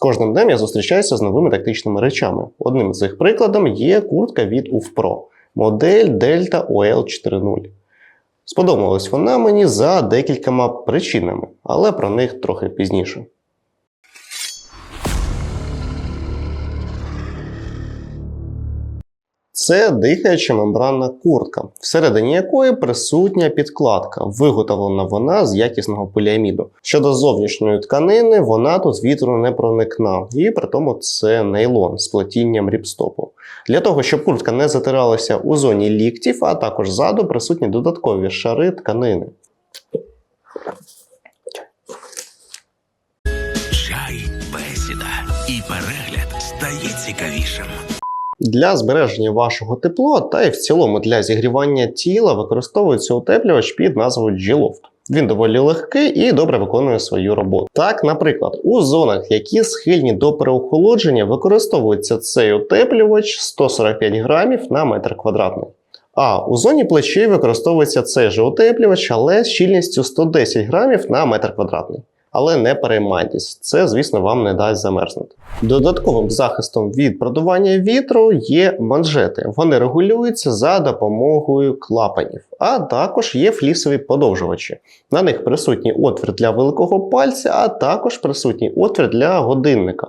кожним днем я зустрічаюся з новими тактичними речами. Одним з їх прикладом є куртка від UFPRO, модель Delta OL 4.0. Сподобалась вона мені за декількома причинами, але про них трохи пізніше. Це дихаюча мембранна куртка, всередині якої присутня підкладка. Виготовлена вона з якісного поліаміду. Щодо зовнішньої тканини, вона тут вітру не проникна, і при тому це нейлон з плетінням ріпстопу. Для того, щоб куртка не затиралася у зоні ліктів, а також ззаду присутні додаткові шари тканини. Чай, бесіда і перегляд стає цікавішим. Для збереження вашого тепла та й в цілому для зігрівання тіла використовується утеплювач під назвою G-Loft. Він доволі легкий і добре виконує свою роботу. Так, наприклад, у зонах, які схильні до переохолодження, використовується цей утеплювач 145 грамів на метр квадратний. А у зоні плечей використовується цей же утеплювач, але з щільністю 110 грамів на метр квадратний. Але не переймайтесь, це, звісно, вам не дасть замерзнути. Додатковим захистом від продування вітру є манжети. Вони регулюються за допомогою клапанів, а також є флісові подовжувачі. На них присутній отвір для великого пальця, а також присутній отвір для годинника.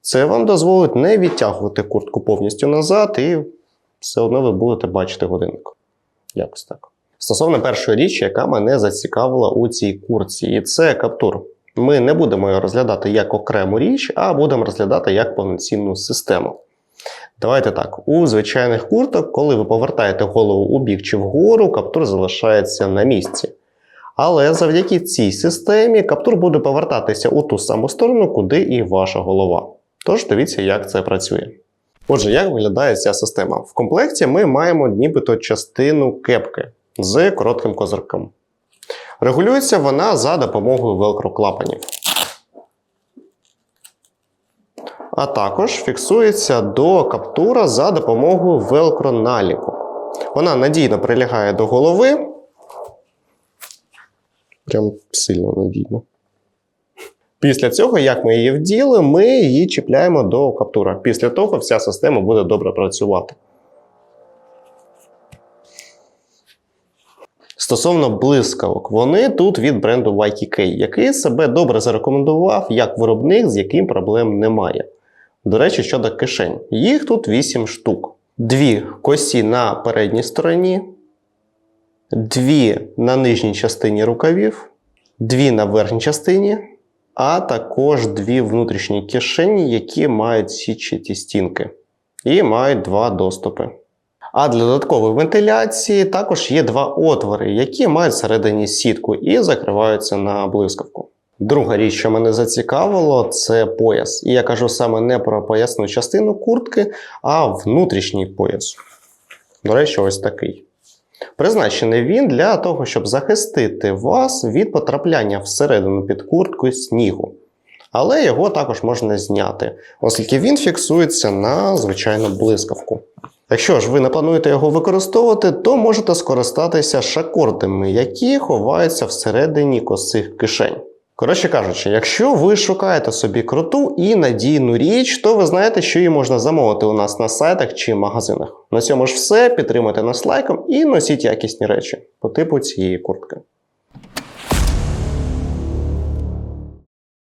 Це вам дозволить не відтягувати куртку повністю назад, і все одно ви будете бачити годинник. Якось так. Стосовно першої річі, яка мене зацікавила у цій куртці, і це каптур. Ми не будемо його розглядати як окрему річ, а будемо розглядати як повноцінну систему. Давайте так: у звичайних курток, коли ви повертаєте голову у бік чи вгору, каптур залишається на місці. Але завдяки цій системі каптур буде повертатися у ту саму сторону, куди і ваша голова. Тож дивіться, як це працює. Отже, як виглядає ця система? В комплекті ми маємо нібито частину кепки з коротким козирком. Регулюється вона за допомогою велкро-клапанів. А також фіксується до каптура за допомогою велкро-наліпок. Вона надійно прилягає до голови. Прям сильно надійно. Після цього, як ми її вділи, ми її чіпляємо до каптура. Після того вся система буде добре працювати. Стосовно блискавок, вони тут від бренду YKK, який себе добре зарекомендував як виробник, з яким проблем немає. До речі, щодо кишень, їх тут 8 штук. Дві косі на передній стороні, дві на нижній частині рукавів, дві на верхній частині, а також дві внутрішні кишені, які мають січаті стінки, і мають два доступи. А для додаткової вентиляції також є два отвори, які мають всередині сітку і закриваються на блискавку. Друга річ, що мене зацікавило, це пояс. І я кажу саме не про поясну частину куртки, а внутрішній пояс. До речі, ось такий. Призначений він для того, щоб захистити вас від потрапляння всередину під курткою снігу. Але його також можна зняти, оскільки він фіксується на звичайну блискавку. Якщо ж ви не плануєте його використовувати, то можете скористатися шакордами, які ховаються всередині косих кишень. Коротше кажучи, якщо ви шукаєте собі круту і надійну річ, то ви знаєте, що її можна замовити у нас на сайтах чи магазинах. На цьому ж все. Підтримуйте нас лайком і носіть якісні речі по типу цієї куртки.